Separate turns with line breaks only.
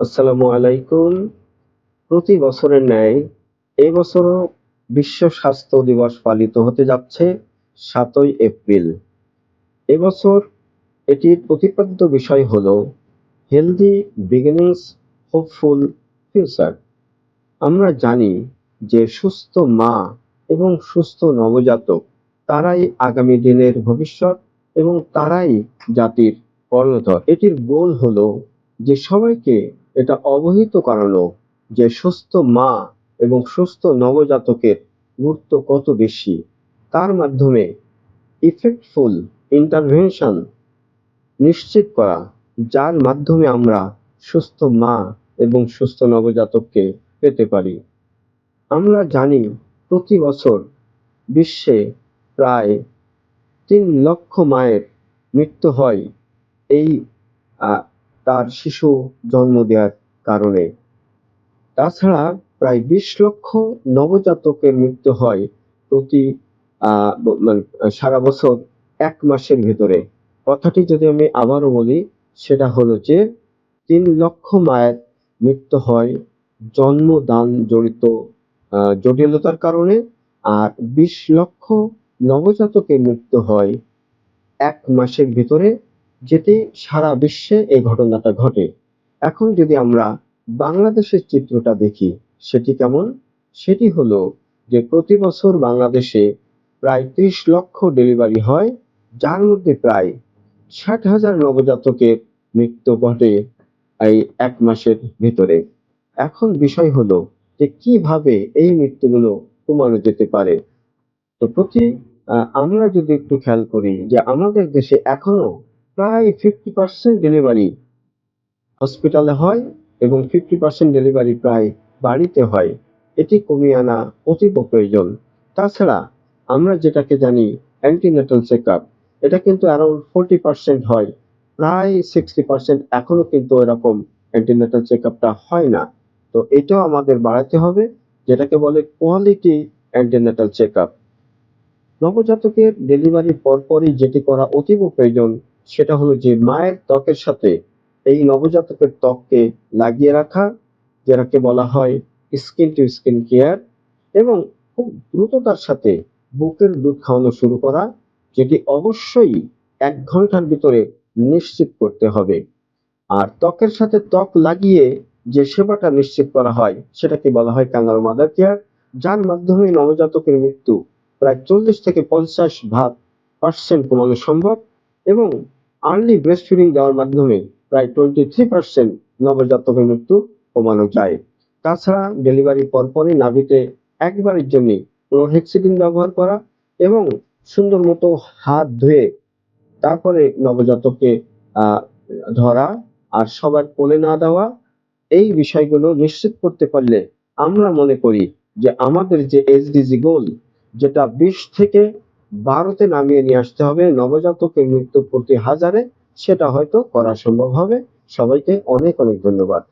আসসালামু আলাইকুম। প্রতি বছরের ন্যায় এবছরও বিশ্ব স্বাস্থ্য দিবস পালিত হতে যাচ্ছে সাতই এপ্রিল। এবছর এটির প্রতিপাদ্য বিষয় হল হেলদি বিগিনিংস, হোপফুল ফিউচার। আমরা জানি যে সুস্থ মা এবং সুস্থ নবজাতক তারাই আগামী দিনের ভবিষ্যৎ এবং তারাই জাতির কর্ণধর। এটির গোল হলো যে সবাইকে এটা অবহিত করানো যে সুস্থ মা এবং সুস্থ নবজাতকের গুরুত্ব কত বেশি। তার মাধ্যমে ইফেক্টফুল ইন্টারভেনশন নিশ্চিত করা, যার মাধ্যমে আমরা সুস্থ মা এবং সুস্থ নবজাতককে পেতে পারি। আমরা জানি প্রতি বছর বিশ্বে প্রায় তিন লক্ষ মায়ের মৃত্যু হয় এই তার শিশু জন্ম দেওয়ার কারণে। তাছাড়া প্রায় বিশ লক্ষ নবজাতকের মৃত্যু হয় প্রতি মানে সারা বছর এক মাসের ভিতরে। কথাটি যদি আমি আবারও বলি, সেটা হলো যে তিন লক্ষ মায়ের মৃত্যু হয় জন্মদান জড়িত জটিলতার কারণে, আর বিশ লক্ষ নবজাতকের মৃত্যু হয় এক মাসের ভিতরে যেটি সারা বিশ্বে এই ঘটনাটা ঘটে। এখন যদি আমরা বাংলাদেশের চিত্রটা দেখি, সেটি কেমন? সেটি হলো যে প্রতি বছর বাংলাদেশে প্রায় ত্রিশ লক্ষ ডেলিভারি হয়, যার মধ্যে প্রায় ষাট হাজার নবজাতকের মৃত্যু ঘটে এই এক মাসের ভিতরে। এখন বিষয় হলো যে কীভাবে এই মৃত্যুগুলো কমানো যেতে পারে? তো প্রতি আমরা যদি একটু খেয়াল করি যে আমাদের দেশে এখনও প্রায় ফিফটি পার্সেন্ট ডেলিভারি হসপিটালে হয় এবং ফিফটি পার্সেন্ট ডেলিভারি প্রায় বাড়িতে হয়। এটি কমিয়ে আনা অতীব প্রয়োজন। তাছাড়া আমরা যেটাকে জানি অ্যান্টিনেটাল চেক আপ এটা কিন্তু অ্যারাউন্ড ফোরটি পার্সেন্ট হয়। প্রায় সিক্সটি পার্সেন্ট এখনও কিন্তু এরকম অ্যান্টিনেটাল চেক আপটা হয় না। তো এটাও আমাদের বাড়াতে হবে, যেটাকে বলে কোয়ালিটি অ্যান্টিনেটাল চেক আপ নবজাতকের ডেলিভারির পরপরই যেটি করা অতীব প্রয়োজন সেটা হলো যে মায়ের ত্বকের সাথে এই নবজাতকের ত্বককে লাগিয়ে রাখা, যেটাকে বলা হয় স্কিন টু স্কিন কেয়ার এবং খুব দ্রুততার সাথে বুকের দুধ খাওয়ানো শুরু করা, যেটি অবশ্যই এক ঘণ্টার ভিতরে নিশ্চিত করতে হবে। আর ত্বকের সাথে ত্বক লাগিয়ে যে সেবাটা নিশ্চিত করা হয়, সেটাকে বলা হয় কাঙ্গারু মাদার কেয়ার যার মাধ্যমে নবজাতকের মৃত্যু প্রায় চল্লিশ থেকে পঞ্চাশ ভাগ পার্সেন্ট কমানো সম্ভব। এবং আর্লি ব্রেস্ট ফিডিং দেওয়ার মাধ্যমে প্রায় টোয়েন্টি থ্রি পার্সেন্ট নবজাতকের মৃত্যু কমানো যায়। তাছাড়া ডেলিভারির পরপরই নাভিতে একবারের জন্য ক্লোরহেক্সিডিন ব্যবহার করা এবং সুন্দর মতো হাত ধুয়ে তারপরে নবজাতককে ধরা আর সবার কোলে না দেওয়া, এই বিষয়গুলো নিশ্চিত করতে পারলে আমরা মনে করি যে আমাদের যে এসডিজি গোল যেটা বিশ থেকে বারোতে নামিয়ে নিয়ে আসতে হবে। নবজাতকের মৃত্যু প্রতি হাজারে সেটা হয়তো করা সম্ভব হবে। সবাইকে অনেক অনেক ধন্যবাদ।